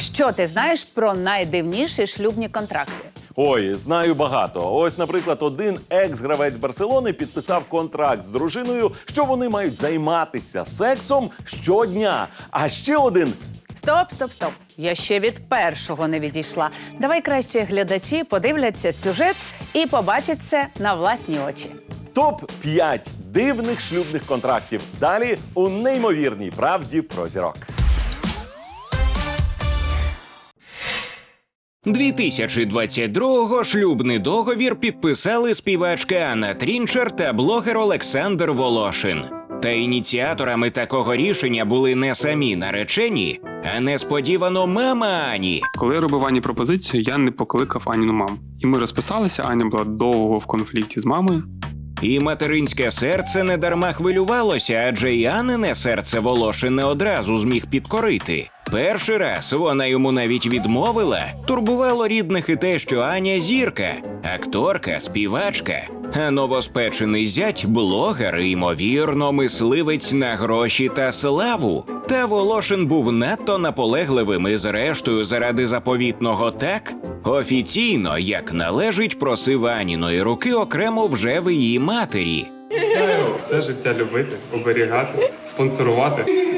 Що ти знаєш про найдивніші шлюбні контракти? Ой, знаю багато. Ось, наприклад, один екс-гравець Барселони підписав контракт з дружиною, що вони мають займатися сексом щодня. А ще один Стоп, стоп, стоп. Я ще від першого не відійшла. Давай краще глядачі подивляться сюжет і побачать це на власні очі. топ 5 дивних шлюбних контрактів. Далі у неймовірній правді про зірок. 2022-го шлюбний договір підписали співачка Анна Трінчер та блогер Олександр Волошин. Та ініціаторами такого рішення були не самі наречені, а несподівано мама Ані. Коли я робив Ані пропозицію, я не покликав Аніну маму. І ми розписалися. Аня була довго в конфлікті з мамою. І материнське серце не дарма хвилювалося, адже і Анине серце Волошин не одразу зміг підкорити. Перший раз вона йому навіть відмовила. Турбувало рідних і те, що Аня зірка, акторка, співачка, а новоспечений зять блогер, ймовірно, мисливець на гроші та славу. Та Волошин був надто наполегливим і, зрештою, заради заповітного так офіційно, як належить, просив Аніної руки окремо вже в її матері. Все життя любити, оберігати, спонсорувати.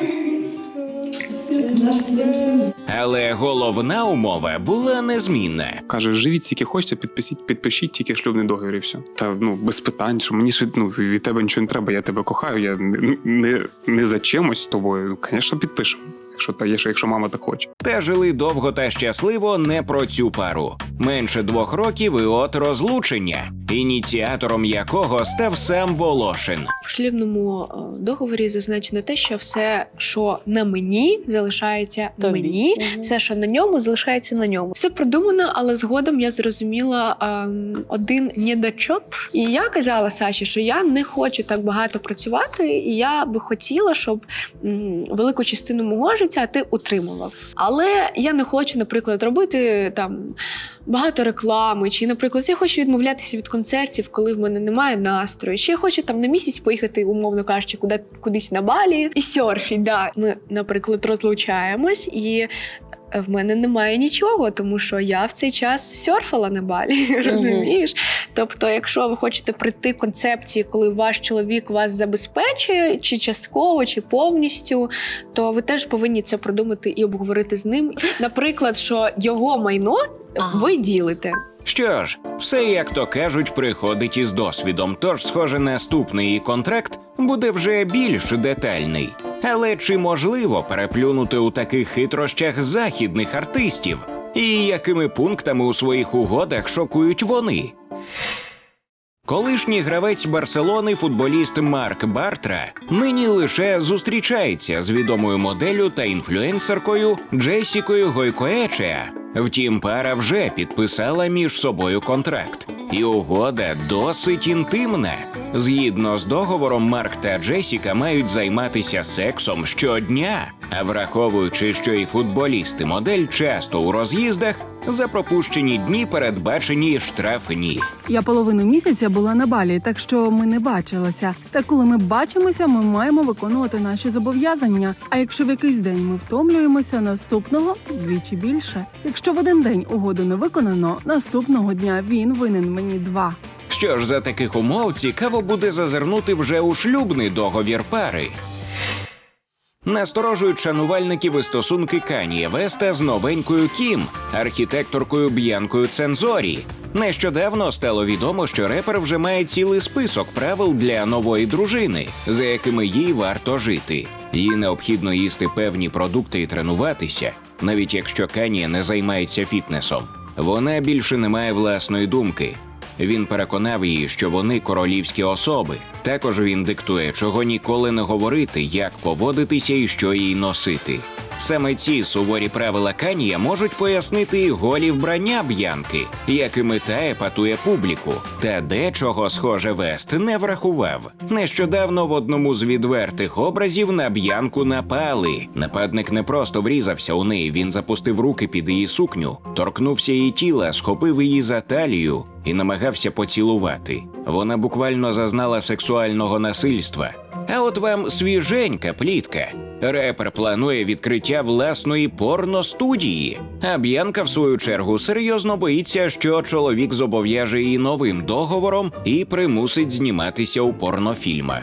Але головна умова була незмінна. Каже, живіть скільки хочете, підпишіть, підпишіть тільки шлюбний договір і все. Та ну без питань, що мені ж від- ну, від тебе нічого не треба, я тебе кохаю. Я не, не, не за чимось тобою. Звісно, підпишемо. Якщо та є, що якщо мама так хоче. Та жили довго та щасливо не про цю пару. Менше двох років і от розлучення, ініціатором якого став сам Волошин. В шлюбному е, договорі зазначено те, що все, що на мені, залишається Тобі. мені, Мгм. все, що на ньому, залишається на ньому. Все продумано, але згодом я зрозуміла ем, один недочоп. І я казала Саші, що я не хочу так багато працювати, і я би хотіла, щоб м, велику частину мого життя ти утримував. Але я не хочу, наприклад, робити там багато реклами, чи, наприклад, я хочу відмовлятися від концертів, коли в мене немає настрою. Чи я хочу там на місяць поїхати, умовно кажучи, куди, кудись на балі і сьорфі. Да. Ми, наприклад, розлучаємось і. В мене немає нічого, тому що я в цей час серфала на балі, розумієш? Тобто, якщо ви хочете прийти в концепції, коли ваш чоловік вас забезпечує, чи частково, чи повністю, то ви теж повинні це продумати і обговорити з ним. Наприклад, що його майно ви ділите. Що ж, все як то кажуть, приходить із досвідом. Тож, схоже, наступний контракт буде вже більш детальний. Але чи можливо переплюнути у таких хитрощах західних артистів? І якими пунктами у своїх угодах шокують вони? Колишній гравець Барселони, футболіст Марк Бартра, нині лише зустрічається з відомою моделлю та інфлюенсеркою Джесікою Гойкоечеа. Втім, пара вже підписала між собою контракт, і угода досить інтимна. Згідно з договором, Марк та Джесіка мають займатися сексом щодня. А враховуючи, що і футболісти модель часто у роз'їздах, за пропущені дні передбачені штрафні. Я половину місяця була на балі, так що ми не бачилися. Та коли ми бачимося, ми маємо виконувати наші зобов'язання. А якщо в якийсь день ми втомлюємося, наступного вдвічі більше. Якщо в один день угоду не виконано, наступного дня він винен мені два. Що ж за таких умов цікаво буде зазирнути вже у шлюбний договір пари. Насторожують шанувальників і стосунки Каніє Веста з новенькою Кім, архітекторкою Б'янкою Цензорі. Нещодавно стало відомо, що репер вже має цілий список правил для нової дружини, за якими їй варто жити. Їй необхідно їсти певні продукти і тренуватися, навіть якщо Каніє не займається фітнесом. Вона більше не має власної думки. Він переконав її, що вони королівські особи. Також він диктує, чого ніколи не говорити, як поводитися і що їй носити. Саме ці суворі правила Канія можуть пояснити і голі вбрання б'янки, якими та епатує публіку. Та дечого, схоже, Вест не врахував. Нещодавно в одному з відвертих образів на б'янку напали. Нападник не просто врізався у неї, він запустив руки під її сукню, торкнувся її тіла, схопив її за талію і намагався поцілувати. Вона буквально зазнала сексуального насильства. А от вам свіженька плітка. Репер планує відкриття власної порностудії. А Б'янка, в свою чергу, серйозно боїться, що чоловік зобов'яже її новим договором і примусить зніматися у порнофільмах.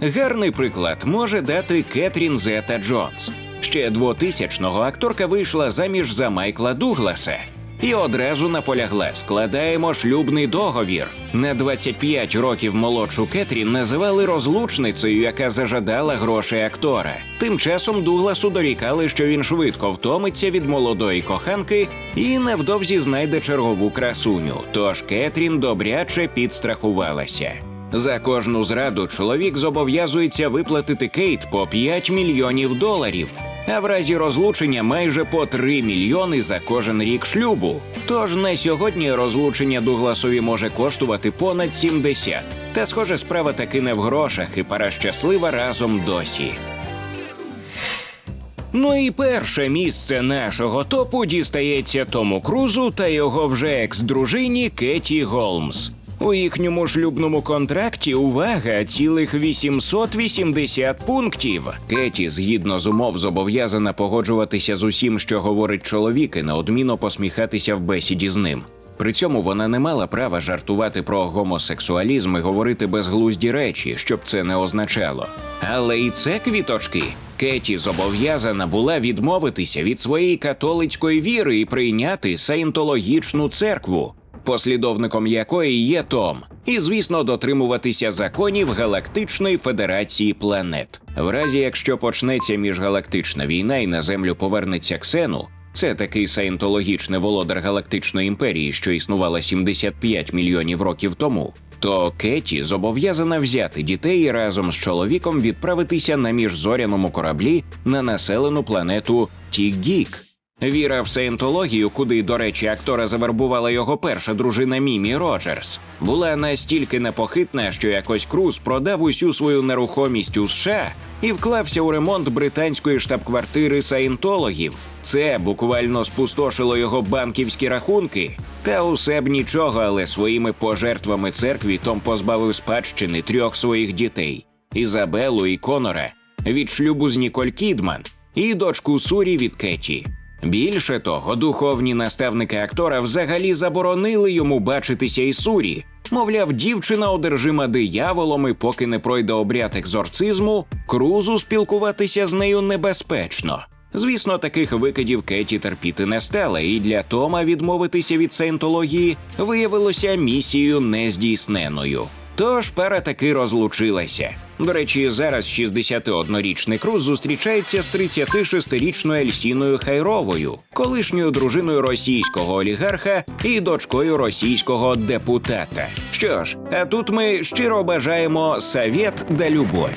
Гарний приклад може дати Кетрін Зета Джонс. Ще 2000-го акторка вийшла заміж за Майкла Дугласа. І одразу наполягла, складаємо шлюбний договір. На 25 років молодшу Кетрін називали розлучницею, яка зажадала грошей актора. Тим часом Дугласу дорікали, що він швидко втомиться від молодої коханки і невдовзі знайде чергову красуню. Тож Кетрін добряче підстрахувалася. За кожну зраду чоловік зобов'язується виплатити Кейт по 5 мільйонів доларів, а в разі розлучення майже по 3 мільйони за кожен рік шлюбу. Тож на сьогодні розлучення Дугласові може коштувати понад 70. Та схоже, справа таки не в грошах, і пара щаслива разом досі. Ну і перше місце нашого топу дістається Тому Крузу та його вже екс-дружині Кеті Голмс. У їхньому шлюбному контракті увага цілих 880 пунктів. Кеті, згідно з умов, зобов'язана погоджуватися з усім, що говорить чоловік, і неодмінно посміхатися в бесіді з ним. При цьому вона не мала права жартувати про гомосексуалізм і говорити безглузді речі, щоб це не означало. Але і це квіточки. Кеті зобов'язана була відмовитися від своєї католицької віри і прийняти саєнтологічну церкву, послідовником якої є Том, і, звісно, дотримуватися законів Галактичної Федерації планет. В разі, якщо почнеться міжгалактична війна і на землю повернеться Ксену, це такий саєнтологічний володар Галактичної імперії, що існувала 75 мільйонів років тому. То Кеті зобов'язана взяти дітей і разом з чоловіком відправитися на міжзоряному кораблі на населену планету Тігік. Віра в саєнтологію, куди, до речі, актора завербувала його перша дружина Мімі Роджерс, була настільки непохитна, що якось Круз продав усю свою нерухомість у США і вклався у ремонт британської штаб-квартири саєнтологів. Це буквально спустошило його банківські рахунки. Та усе б нічого, але своїми пожертвами церкві Том позбавив спадщини трьох своїх дітей: Ізабелу і Конора, від шлюбу з Ніколь Кідман і дочку Сурі від Кеті. Більше того, духовні наставники актора взагалі заборонили йому бачитися із Сурі. Мовляв, дівчина одержима дияволом, і поки не пройде обряд екзорцизму, крузу спілкуватися з нею небезпечно. Звісно, таких викидів Кеті терпіти не стала, і для Тома відмовитися від саєнтології виявилося місією нездійсненою. Тож пара таки розлучилася. До речі, зараз 61-річний Круз зустрічається з 36-річною Ельсіною Хайровою, колишньою дружиною російського олігарха і дочкою російського депутата. Що ж, а тут ми щиро бажаємо совєт да любов.